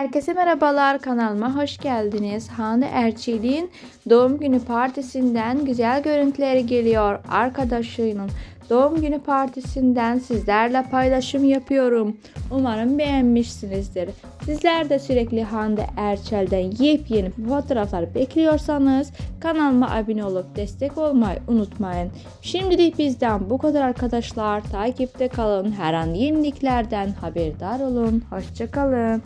Herkese merhabalar kanalıma hoş geldiniz. Hande Erçel'in doğum günü partisinden güzel görüntüleri geliyor. Arkadaşının doğum günü partisinden sizlerle paylaşım yapıyorum. Umarım beğenmişsinizdir. Sizler de sürekli Hande Erçel'den yepyeni fotoğraflar bekliyorsanız kanalıma abone olup destek olmayı unutmayın. Şimdilik bizden bu kadar arkadaşlar. Takipte kalın. Her an yeniliklerden haberdar olun. Hoşçakalın.